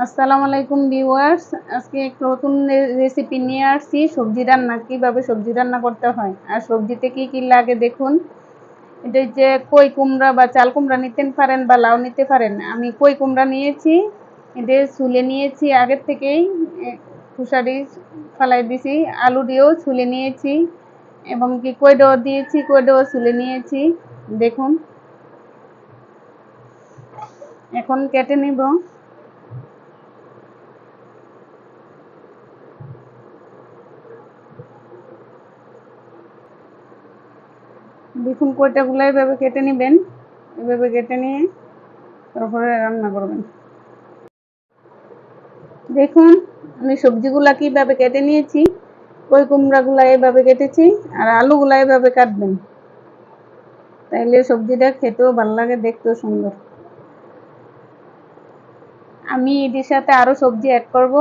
আসসালামু আলাইকুম ভিউয়ার্স। আজকে এক নতুন রেসিপি নিয়ে আসছি, সবজি রান্না। কীভাবে সবজি রান্না করতে হয় আর সবজিতে কি কি লাগে দেখুন। এটা হচ্ছে কই কুমড়া বা চাল কুমড়া নিতে পারেন বা লাউ নিতে পারেন। আমি কই কুমড়া নিয়েছি, এটা ছুলে নিয়েছি আগের থেকেই। খুশারি ফালাই দিয়েছি আলু দিয়েও ছুলে নিয়েছি এবং কি কইডো দিয়েছি কইডো ছুলে নিয়েছি, দেখুন। এখন কেটে নিব। দেখুন কয়টাগুলো এভাবে কেটে নেবেন। এভাবে কেটে নিয়ে তারপরে রান্না করবেন। দেখুন, আমি সবজিগুলা কীভাবে কেটে নিয়েছি, কই কুমড়াগুলা এভাবে কেটেছি, আর আলুগুলা এভাবে কাটবেন। তাইলে সবজিটা খেতেও ভালো লাগে, দেখতেও সুন্দর। আমি এটির সাথে আরও সবজি অ্যাড করব।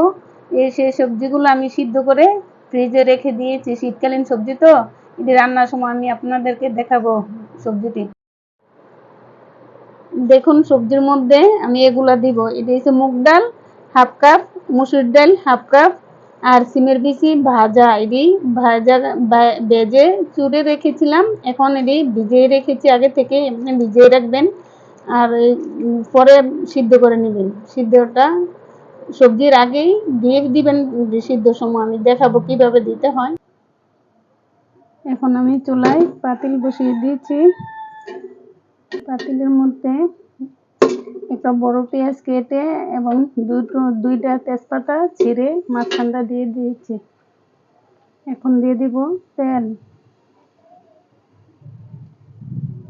এই সেই সবজিগুলো আমি সিদ্ধ করে ফ্রিজে রেখে দিয়েছি। শীতকালীন সবজি তো এটি রান্নার সময় আমি আপনাদেরকে দেখাবো সবজিটি। দেখুন, সবজির মধ্যে আমি এগুলা দিব। এটি হচ্ছে মুগ ডাল, হাফ কাপ, মুসুর ডাল, হাফ কাপ, আর সিমের বিচি, ভাজা। এটি ভাজা ভেজে চুড়ে রেখেছিলাম। এখন এটি ভিজিয়ে রেখেছি আগে থেকে, এমনি ভিজিয়ে রাখবেন। আর পরে সিদ্ধ করে নেবেন। সিদ্ধটা সবজির আগেই দিয়ে দিবেন, সিদ্ধ সময় আমি দেখাবো কীভাবে দিতে হয়। এখন আমি চুলায় পাতিল বসিয়ে দিয়েছি। পাতিলের মধ্যে একটা বড় পেঁয়াজ কেটে এবং দুটো, দুইটা তেজপাতা ছিঁড়ে মাঝখানটা দিয়ে দিয়েছি। এখন দিয়ে দিব তেল।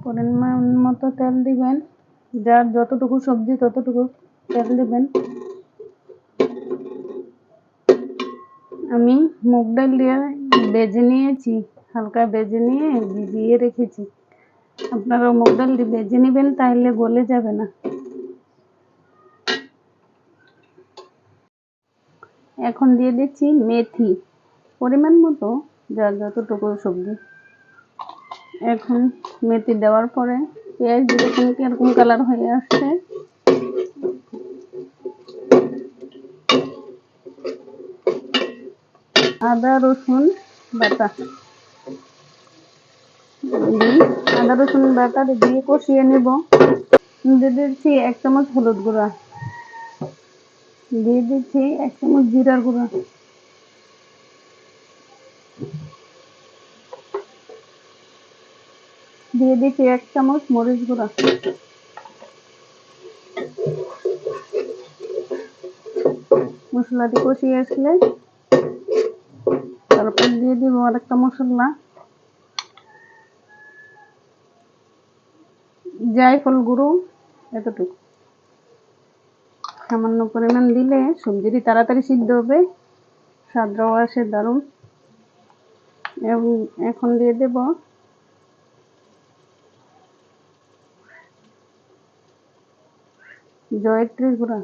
পরিমাণ মতো তেল দিবেন। যার যতটুকু সবজি, ততটুকু তেল দিবেন। আমি মুগ ডাল দিয়ে বেজে নিয়েছি। হালকা বেজে নিয়ে ভিজিয়ে রেখেছি। আপনারা মুগ ডালটি বেজে নেবেন তাহলে গলে যাবে না। এখন দিয়ে দিচ্ছি মেথি। পরিমাণ মতো, যার যতটুকু সবজি। এখন মেথি দেওয়ার পরে পেঁয়াজ যেরকম কীরকম কালার হয়ে আসছে। আদা, রসুন, বাটা। আদা রসুন বাটা দিয়ে কষিয়ে নেব। দিয়ে দিচ্ছি এক চামচ হলুদ গুঁড়া। দিয়ে দিচ্ছি এক চামচ জিরার গুঁড়া। দিয়ে দিচ্ছি এক চামচ মরিচ গুঁড়া। মশলাটি কষিয়ে আসলে তারপর দিয়ে দিব আরেকটা মশলা। জায়ফল গুঁড়ো, এতটুকু। সামান্য পরিমাণ দিলে সবজিটি তাড়াতাড়ি সিদ্ধ হবে স্বাদটাও আসে দারুণ। এবং এখন দিয়ে দেব জয়ত্রীর গুঁড়া।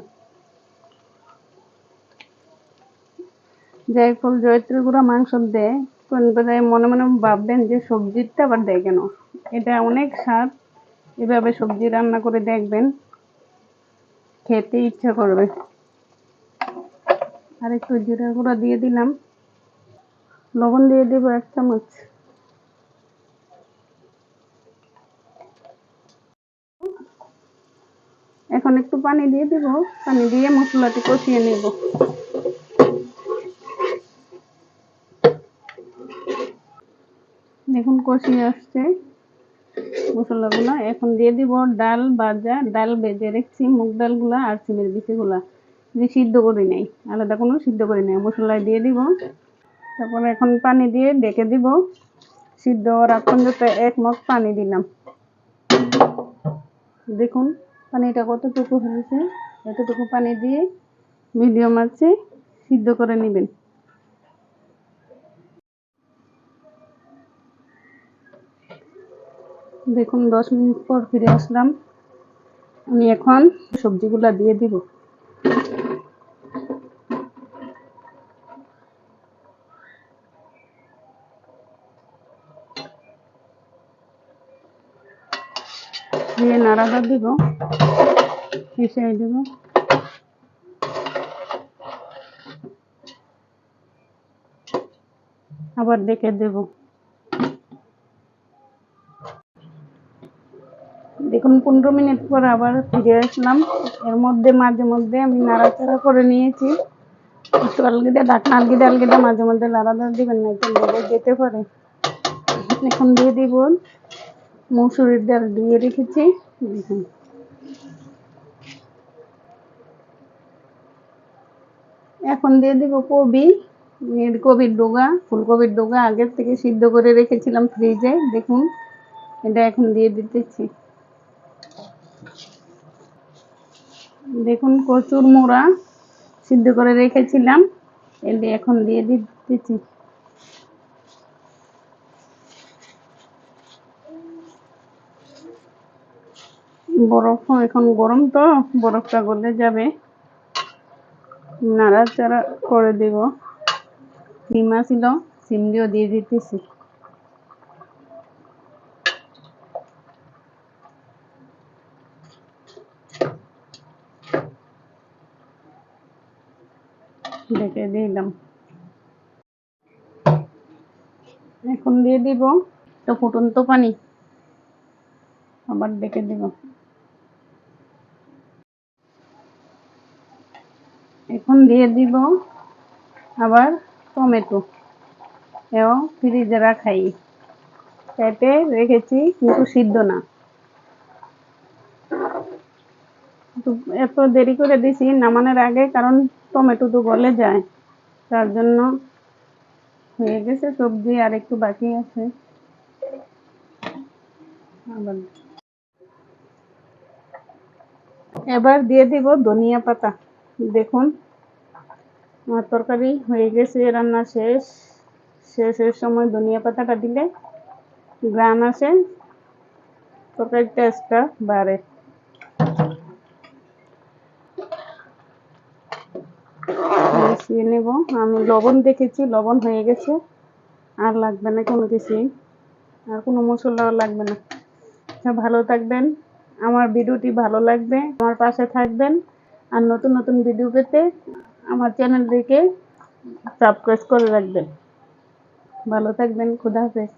জায়ফল জয়ত্রীর গুঁড়া, মাংস দেয়। মনে মনে ভাববেন যে সবজিটা আবার দেয় কেন? এটা অনেক স্বাদ। এভাবে সবজি রান্না করে দেখবেন। খেতে ইচ্ছা করবে। আর একটু জিরা গুঁড়া দিয়ে দিলাম। লবণ দিয়ে দেব এক চামচ। এখন একটু পানি দিয়ে দেব। পানি দিয়ে মশলাটি কষিয়ে নেব। দেখুন কষিয়ে আসছে। মশলাগুলো এখন দিয়ে দিব ডাল, ভাজা, ডাল ভেজে রেখেছি, মুগ ডালগুলো আর সিমের বিচিগুলা যে সিদ্ধ করি নাই, আলাদা কোনো সিদ্ধ করি নাই, মশলায় দিয়ে দিব। তারপর এখন পানি দিয়ে ডেকে দিব। সিদ্ধ আগ পর্যন্ত এক মগ পানি দিলাম। দেখুন, পানিটা কতটুকু হয়েছে, এতটুকু পানি দিয়ে মিডিয়াম আছে, সিদ্ধ করে নেবেন। দেখুন, দশ মিনিট পর ফিরে আসলাম। আমি এখন সবজিগুলা দিয়ে দিব। দিয়ে নাড়াটা দিব। মিশাই দিব। আবার দেখে দেবো। দেখুন পনেরো মিনিট পর আবার ফিরে আসলাম। এর মধ্যে মাঝে মধ্যে আমি নাড়াচাড়া করে নিয়েছি। একটু আলগিদা ঢাকনা আলগিদা আলগিদা, মাঝে মধ্যে নাড়াচাড়া দিবেন না, একটু যেতে পারে। এখন দিয়ে দিব মসুরির ডাল দিয়ে রেখেছি। এখন দিয়ে দিব কবি কবির ডোগা, ফুলকপির ডোগা আগের থেকে সিদ্ধ করে রেখেছিলাম ফ্রিজে। দেখুন, এটা এখন দিয়ে দিতেছি। দেখুন কচুর মোড়া সিদ্ধ করে রেখেছিলাম। এটা এখন দিয়ে দিতেছি। বরফ এখন গরম তো, বরফটা গলে যাবে। নাড়াচাড়া করে দেব। সিম ছিল, সিম দিয়ে দিতেছি। ডেকে দিলাম। এখন দিয়ে দিব তো ফুটন্ত পানি। আবার ডেকে দিব। এখন দিয়ে দিব আবার টমেটো। এও ফ্রিজে রাখাই। কেটে রেখেছি কিন্তু সিদ্ধ না তো এত দেরি করে দিছি, নামানোর আগে কারণ টমেটো তো গলে যায়। তার জন্য হয়ে গেছে সবজি আর একটু বাকি আছে। এবার দিয়ে দিব ধনিয়া পাতা। দেখুন, আমার তরকারি হয়ে গেছে, রান্না শেষ। শেষের সময় ধনিয়া পাতাটা দিলে গ্রান আসে, তরকারির টেস্টটা বাড়ে। মিশিয়ে নেব। আমি লবণ দেখেছি, লবণ হয়ে গেছে। আর লাগবে না কোনো কিছুই। আর কোনো মশলাও লাগবে না। আচ্ছা ভালো থাকবেন। আমার ভিডিওটি ভালো লাগবে, আমার পাশে থাকবেন। আর নতুন নতুন ভিডিও পেতে আমার চ্যানেলটিকে সাবস্ক্রাইব করে রাখবেন। ভালো থাকবেন, খুদা হাফেজ।